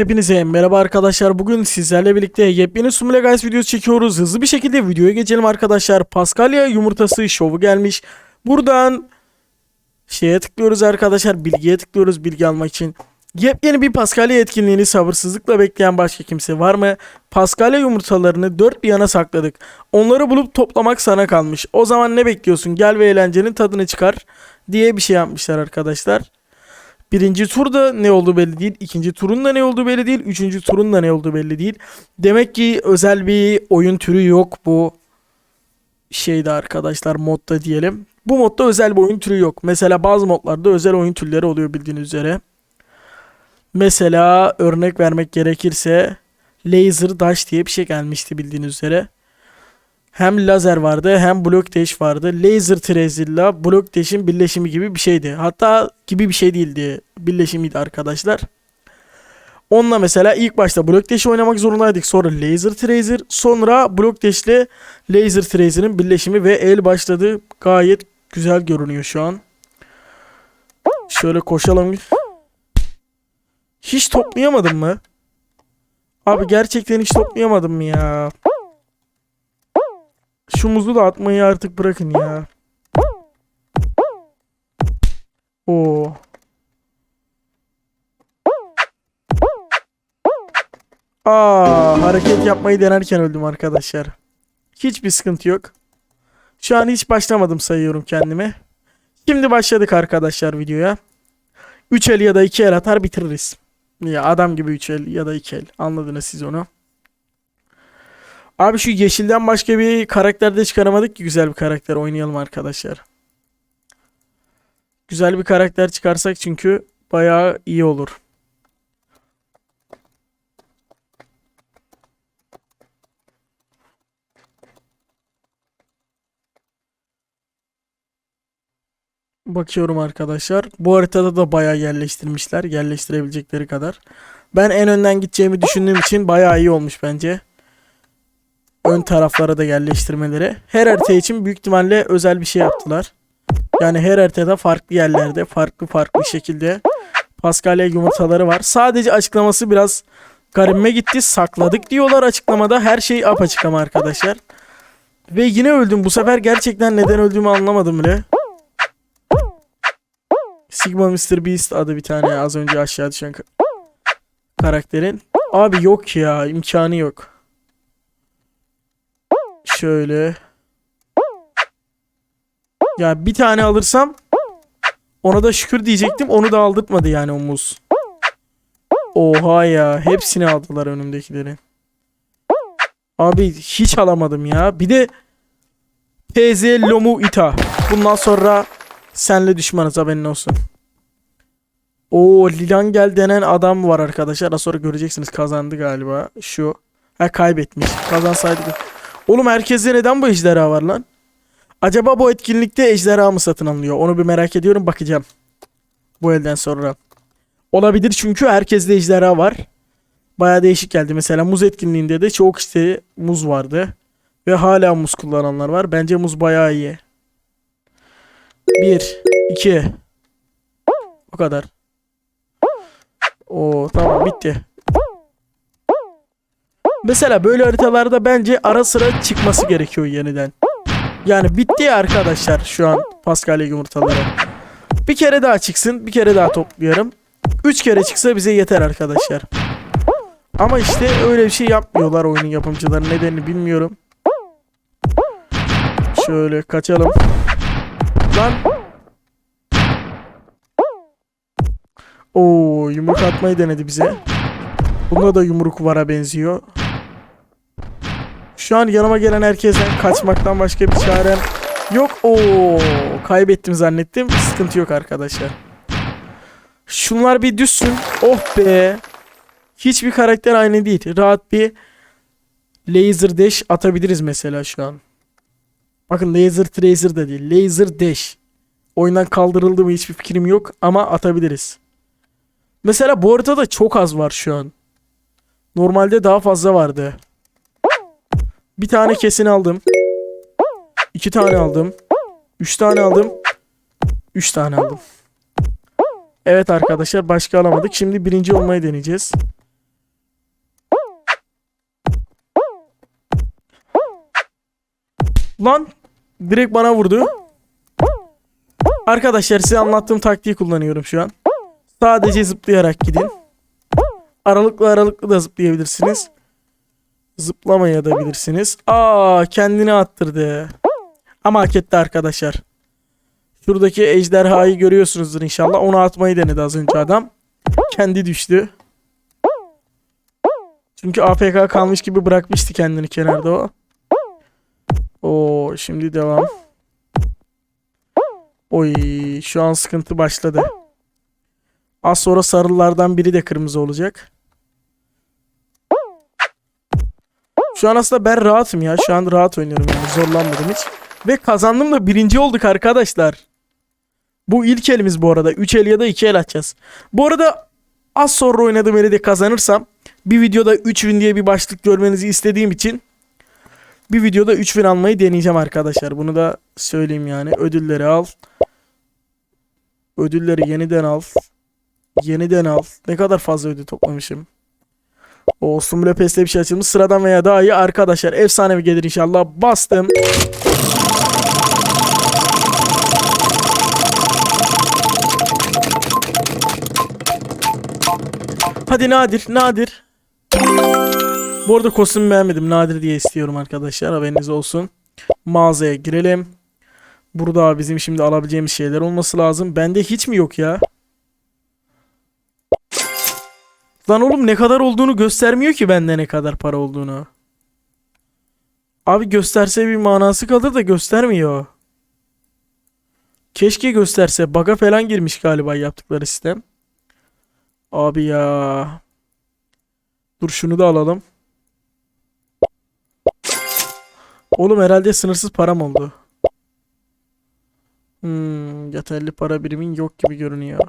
Hepinize merhaba arkadaşlar. Bugün sizlerle birlikte yepyeni Sumile Guys videosu çekiyoruz. Hızlı bir şekilde videoya geçelim arkadaşlar. Paskalya yumurtası şovu gelmiş. Buradan şeye tıklıyoruz arkadaşlar. Bilgiye tıklıyoruz bilgi almak için. Yepyeni bir Paskalya etkinliğini sabırsızlıkla bekleyen başka kimse var mı? Paskalya yumurtalarını dört bir yana sakladık. Onları bulup toplamak sana kalmış. O zaman ne bekliyorsun? Gel ve eğlencenin tadını çıkar diye bir şey yapmışlar arkadaşlar. Birinci turda ne olduğu belli değil. ikinci turun da ne olduğu belli değil. Üçüncü turun da ne olduğu belli değil. Demek ki özel bir oyun türü yok bu şeyde arkadaşlar modda diyelim. Bu modda özel bir oyun türü yok. Mesela bazı modlarda özel oyun türleri oluyor bildiğiniz üzere. Mesela örnek vermek gerekirse Laser Dash diye bir şey gelmişti bildiğiniz üzere. Hem lazer vardı hem Block Dash vardı. Laser Trezilla Block Dash'in birleşimi gibi bir şeydi. Hatta gibi bir şey değildi. Birleşimiydi arkadaşlar. Onunla mesela ilk başta Block Dash'i oynamak zorundaydık. Sonra Laser Tracer. Sonra Block Dash ile Laser Trazer'ın birleşimi ve el başladı. Gayet güzel görünüyor şu an. Şöyle koşalım. Hiç toplayamadım mı? Abi gerçekten hiç toplayamadım mı ya? Şu muzu da atmayı artık bırakın ya. Oo. Aa, hareket yapmayı denerken öldüm arkadaşlar. Hiçbir sıkıntı yok. Şu an hiç başlamadım sayıyorum kendime. Şimdi başladık arkadaşlar videoya. 3 el ya da 2 el atar bitiririz. Ya adam gibi 3 el ya da 2 el. Anladınız siz onu. Abi şu yeşilden başka bir karakter de çıkaramadık ki güzel bir karakter oynayalım arkadaşlar. Güzel bir karakter çıkarsak çünkü bayağı iyi olur. Bakıyorum arkadaşlar. Bu haritada da bayağı yerleştirmişler. Yerleştirebilecekleri kadar. Ben en önden gideceğimi düşündüğüm için bayağı iyi olmuş bence ön taraflara da yerleştirmeleri. Her harita için büyük ihtimalle özel bir şey yaptılar. Yani her haritada farklı yerlerde farklı farklı şekilde Paskalya yumurtaları var. Sadece açıklaması biraz garibime gitti. Sakladık diyorlar açıklamada. Her şey apaçık ama arkadaşlar. Ve yine öldüm. Bu sefer gerçekten neden öldüğümü anlamadım bile. Sigma Mr. Beast adı bir tane az önce aşağı düşen ka- karakterin. Abi yok ya imkanı yok. Şöyle. Ya bir tane alırsam ona da şükür diyecektim. Onu da aldırtmadı yani o muz. Oha ya. Hepsini aldılar önümdekileri. Abi hiç alamadım ya. Bir de PZ Lomu Ita. Bundan sonra senle düşmanız haberin olsun. O Lilangel denen adam var arkadaşlar. Az sonra göreceksiniz kazandı galiba. Şu. Ha kaybetmiş. Kazansaydı. Oğlum herkeste neden bu ejderha var lan? Acaba bu etkinlikte ejderha mı satın alınıyor? Onu bir merak ediyorum bakacağım. Bu elden sonra. Olabilir çünkü herkeste ejderha var. Baya değişik geldi. Mesela muz etkinliğinde de çok işte muz vardı. Ve hala muz kullananlar var. Bence muz bayağı iyi. Bir, iki. O kadar. Oo tamam bitti. Mesela böyle haritalarda bence ara sıra çıkması gerekiyor yeniden. Yani bitti ya arkadaşlar şu an Paskalya yumurtaları. Bir kere daha çıksın, bir kere daha toplayalım. Üç kere çıksa bize yeter arkadaşlar. Ama işte öyle bir şey yapmıyorlar oyunun yapımcıları. Nedenini bilmiyorum. Şöyle kaçalım. Lan. Oo yumruk atmayı denedi bize. Bunda da yumruk vara benziyor. Şu an yanıma gelen herkesten kaçmaktan başka bir çarem yok. Oo, kaybettim zannettim. Sıkıntı yok arkadaşlar. Şunlar bir düşsün. Oh be. Hiçbir karakter aynı değil. Rahat bir laser dash atabiliriz mesela şu an. Bakın laser tracer da değil. Laser dash. Oyundan kaldırıldı mı hiçbir fikrim yok ama atabiliriz. Mesela bu haritada çok az var şu an. Normalde daha fazla vardı. Bir tane kesin aldım. İki tane aldım. Üç tane aldım. Üç tane aldım. Evet arkadaşlar başka alamadık. Şimdi birinci olmayı deneyeceğiz. Lan direkt bana vurdu. Arkadaşlar size anlattığım taktiği kullanıyorum şu an. Sadece zıplayarak gidin. Aralıklı aralıklı da zıplayabilirsiniz. Zıplamaya da bilirsiniz. Aa kendini attırdı. Ama hak etti arkadaşlar. Şuradaki ejderhayı görüyorsunuzdur inşallah. Onu atmayı denedi az önce adam. Kendi düştü. Çünkü AFK kalmış gibi bırakmıştı kendini kenarda o. Oo şimdi devam. Oy şu an sıkıntı başladı. Az sonra sarılardan biri de kırmızı olacak. Şu an aslında ben rahatım ya. Şu an rahat oynuyorum yani zorlanmadım hiç. Ve kazandım da birinci olduk arkadaşlar. Bu ilk elimiz bu arada. 3 el ya da 2 el açacağız. Bu arada az sonra oynadığım eli de kazanırsam bir videoda 3 win diye bir başlık görmenizi istediğim için bir videoda 3 win almayı deneyeceğim arkadaşlar. Bunu da söyleyeyim yani. Ödülleri al. Ödülleri yeniden al. Yeniden al. Ne kadar fazla ödül toplamışım. O Sumble Pest'te bir şey açılmış. Sıradan veya daha iyi arkadaşlar. Efsanevi gelir inşallah. Bastım. Hadi Nadir, Nadir. Bu arada kostümü beğenmedim. Nadir diye istiyorum arkadaşlar. Haberiniz olsun. Mağazaya girelim. Burada bizim şimdi alabileceğimiz şeyler olması lazım. Bende hiç mi yok ya? Lan oğlum ne kadar olduğunu göstermiyor ki bende ne kadar para olduğunu. Abi gösterse bir manası kalır da göstermiyor. Keşke gösterse. Baga falan girmiş galiba yaptıkları sistem. Abi ya. Dur şunu da alalım. Oğlum herhalde sınırsız param oldu. Hmm, yeterli para birimin yok gibi görünüyor.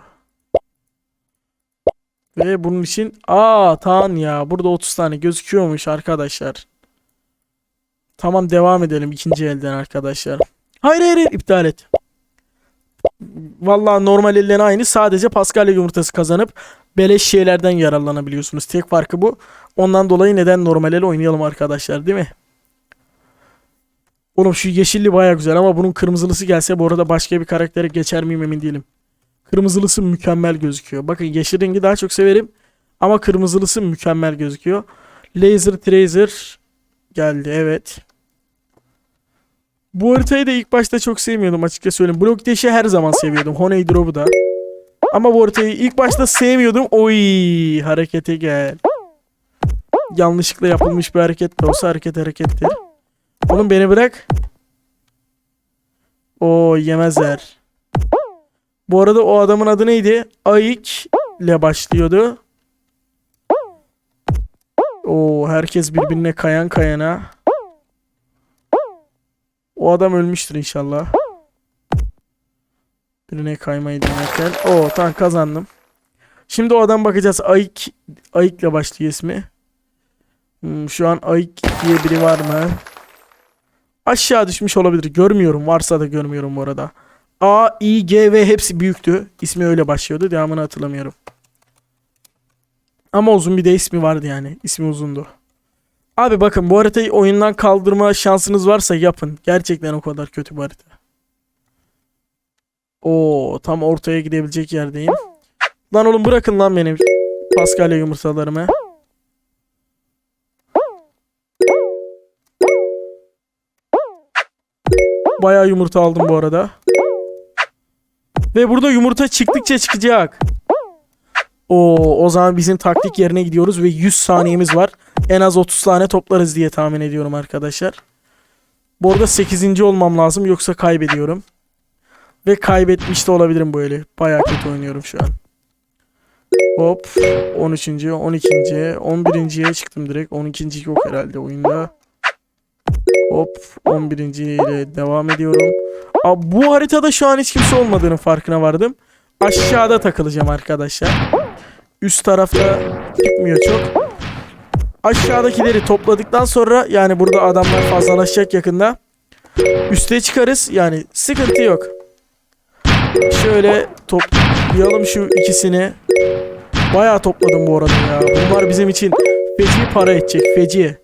Ve bunun için aa tan ya burada 30 tane gözüküyormuş arkadaşlar. Tamam devam edelim ikinci elden arkadaşlar. Hayır hayır, hayır iptal et. Vallahi normal elden aynı sadece Paskalya yumurtası kazanıp beleş şeylerden yararlanabiliyorsunuz. Tek farkı bu. Ondan dolayı neden normal el oynayalım arkadaşlar değil mi? Oğlum şu yeşilli baya güzel ama bunun kırmızılısı gelse bu arada başka bir karaktere geçer miyim emin değilim. Kırmızılısı mükemmel gözüküyor. Bakın yeşil rengi daha çok severim. Ama kırmızılısı mükemmel gözüküyor. Laser Tracer geldi evet. Bu haritayı da ilk başta çok sevmiyordum açıkça söyleyeyim. Block Dash'i her zaman seviyordum. Honey Drop'u da. Ama bu haritayı ilk başta sevmiyordum. Oy harekete gel. Yanlışlıkla yapılmış bir hareket de olsa hareket harekettir. Oğlum beni bırak. O yemezler. Bu arada o adamın adı neydi? Ayik ile başlıyordu. O herkes birbirine kayan kayana. O adam ölmüştür inşallah. Birine kaymayı denerken. O tamam kazandım. Şimdi o adam bakacağız. Ayik Ayik'le başlıyor ismi. Hmm, şu an Ayik diye biri var mı? Aşağı düşmüş olabilir. Görmüyorum. Varsa da görmüyorum bu arada. A, I, G ve hepsi büyüktü. İsmi öyle başlıyordu. Devamını hatırlamıyorum. Ama uzun bir de ismi vardı yani. İsmi uzundu. Abi bakın bu haritayı oyundan kaldırma şansınız varsa yapın. Gerçekten o kadar kötü bu harita. Oo tam ortaya gidebilecek yerdeyim. Lan oğlum bırakın lan benim Paskalya yumurtalarımı. Bayağı yumurta aldım bu arada. Ve burada yumurta çıktıkça çıkacak. Oo, o zaman bizim taktik yerine gidiyoruz ve 100 saniyemiz var. En az 30 tane toplarız diye tahmin ediyorum arkadaşlar. Bu arada 8. olmam lazım yoksa kaybediyorum. Ve kaybetmiş de olabilirim eli. Bayağı kötü oynuyorum şu an. Hop 13. 12. 11.ye çıktım direkt. 12. yok herhalde oyunda. Hop 11. ile devam ediyorum. Abi, bu haritada şu an hiç kimse olmadığının farkına vardım. Aşağıda takılacağım arkadaşlar. Üst tarafta çıkmıyor çok. Aşağıdakileri topladıktan sonra yani burada adamlar fazlalaşacak yakında. Üste çıkarız yani sıkıntı yok. Şöyle toplayalım şu ikisini. Bayağı topladım bu arada ya. Bunlar bizim için feci para edecek feci.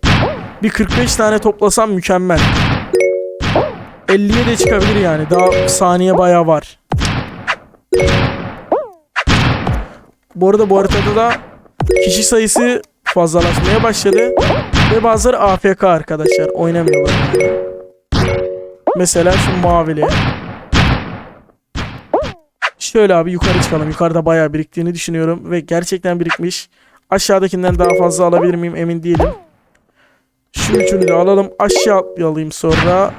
Bir 45 tane toplasam mükemmel. 50'ye de çıkabilir yani. Daha saniye bayağı var. Bu arada bu haritada da kişi sayısı fazlalaşmaya başladı. Ve bazıları AFK arkadaşlar. Oynamıyorlar. Mesela şu mavili. Şöyle abi yukarı çıkalım. Yukarıda bayağı biriktiğini düşünüyorum. Ve gerçekten birikmiş. Aşağıdakinden daha fazla alabilir miyim emin değilim. Şu üçünü de alalım. Aşağı atlayalım sonra.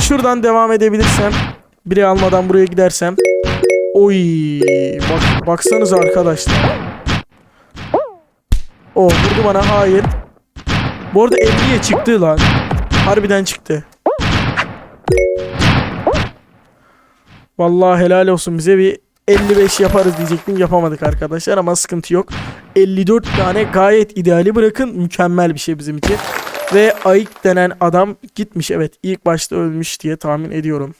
Şuradan devam edebilirsem. Biri almadan buraya gidersem. Oy. Bak, baksanıza arkadaşlar. O vurdu bana. Hayır. Bu arada 50'ye çıktı lan. Harbiden çıktı. Vallahi helal olsun bize bir 55 yaparız diyecektim yapamadık arkadaşlar ama sıkıntı yok. 54 tane gayet ideali bırakın mükemmel bir şey bizim için. Ve Ayık denen adam gitmiş evet ilk başta ölmüş diye tahmin ediyorum.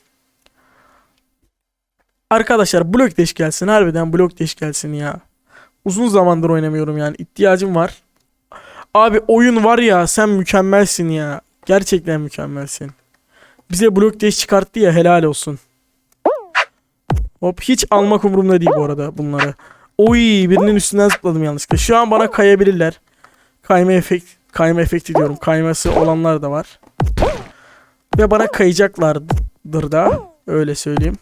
Arkadaşlar blok deş gelsin harbiden blok deş gelsin ya. Uzun zamandır oynamıyorum yani ihtiyacım var. Abi oyun var ya sen mükemmelsin ya. Gerçekten mükemmelsin. Bize blok deş çıkarttı ya helal olsun. Hop hiç almak umurumda değil bu arada bunları. Oy birinin üstünden zıpladım yanlışlıkla. Şu an bana kayabilirler. Kayma efekt kayma efekti diyorum. Kayması olanlar da var. Ve bana kayacaklardır da öyle söyleyeyim.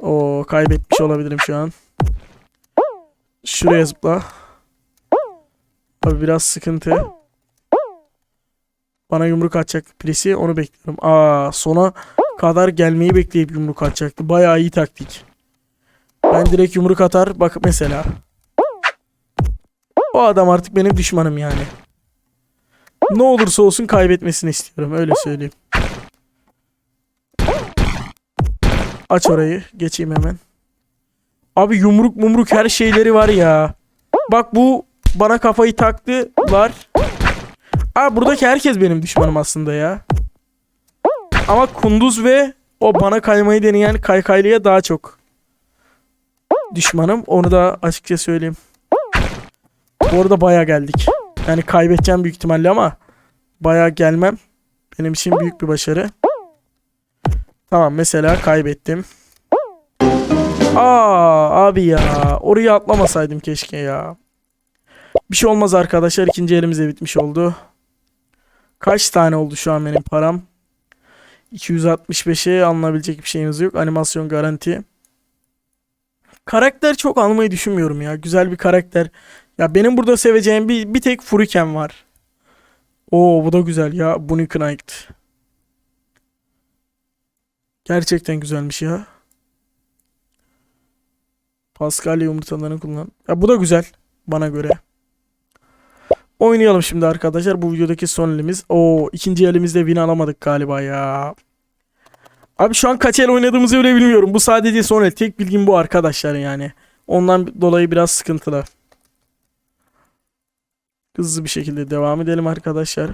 O kaybetmiş olabilirim şu an. Şuraya zıpla. Abi biraz sıkıntı. Bana yumruk atacak birisi onu bekliyorum. Aa sona kadar gelmeyi bekleyip yumruk atacaktı. Bayağı iyi taktik. Ben direkt yumruk atar bak mesela. O adam artık benim düşmanım yani. Ne olursa olsun kaybetmesini istiyorum öyle söyleyeyim. Aç orayı geçeyim hemen. Abi yumruk mumruk her şeyleri var ya. Bak bu bana kafayı taktılar. Aa buradaki herkes benim düşmanım aslında ya. Ama Kunduz ve o bana kaymayı deneyen kaykaylıya daha çok düşmanım. Onu da açıkça söyleyeyim. Bu arada baya geldik. Yani kaybedeceğim büyük ihtimalle ama baya gelmem benim için büyük bir başarı. Tamam mesela kaybettim. Aa abi ya oraya atlamasaydım keşke ya. Bir şey olmaz arkadaşlar ikinci elimiz de bitmiş oldu. Kaç tane oldu şu an benim param? 265'e alınabilecek bir şeyimiz yok. Animasyon garanti. Karakter çok almayı düşünmüyorum ya. Güzel bir karakter. Ya benim burada seveceğim bir, bir tek Furiken var. Oo bu da güzel ya. Bunny Knight. Gerçekten güzelmiş ya. Paskalya yumurtalarını kullan. Ya bu da güzel bana göre. Oynayalım şimdi arkadaşlar. Bu videodaki son elimiz. Oo ikinci elimizde win alamadık galiba ya. Abi şu an kaç el oynadığımızı bile bilmiyorum. Bu sadece son el. Tek bilgim bu arkadaşlar yani. Ondan dolayı biraz sıkıntılı. Hızlı bir şekilde devam edelim arkadaşlar.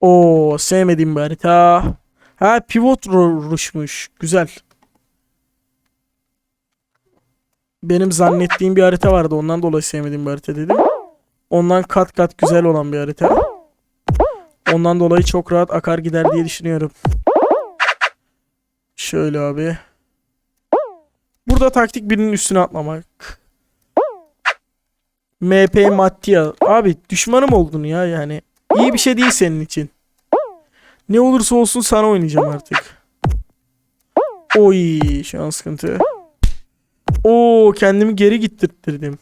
Oo sevmediğim bir harita. Ha pivot ruşmuş. Güzel. Benim zannettiğim bir harita vardı. Ondan dolayı sevmediğim bir harita dedim. Ondan kat kat güzel olan bir harita. Ondan dolayı çok rahat akar gider diye düşünüyorum. Şöyle abi. Burada taktik birinin üstüne atlamak. MP Mattia. Abi düşmanım oldun ya yani. İyi bir şey değil senin için. Ne olursa olsun sana oynayacağım artık. Oy şu an sıkıntı. Oo kendimi geri gittirttirdim.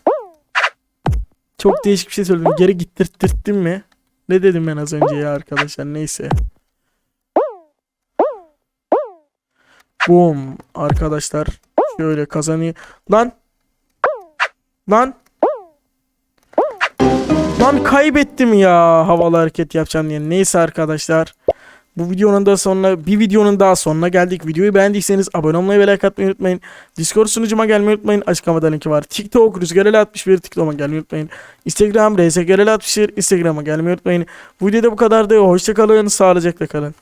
Çok değişik bir şey söyledim. Geri gittirttirttim mi? Ne dedim ben az önce ya arkadaşlar neyse. Boom arkadaşlar. Şöyle kazanıyor. Lan. Lan. Lan kaybettim ya havalı hareket yapacağım diye. Neyse arkadaşlar. Bu videonun da sonuna bir videonun daha sonuna geldik. Videoyu beğendiyseniz abone olmayı ve like atmayı unutmayın. Discord sunucuma gelmeyi unutmayın. Açıklamada linki var. TikTok Rüzgar 61 TikTok'a gelmeyi unutmayın. Instagram RZGR 61 Instagram'a gelmeyi unutmayın. Bu videoda bu kadardı. Hoşçakalın. Sağlıcakla kalın.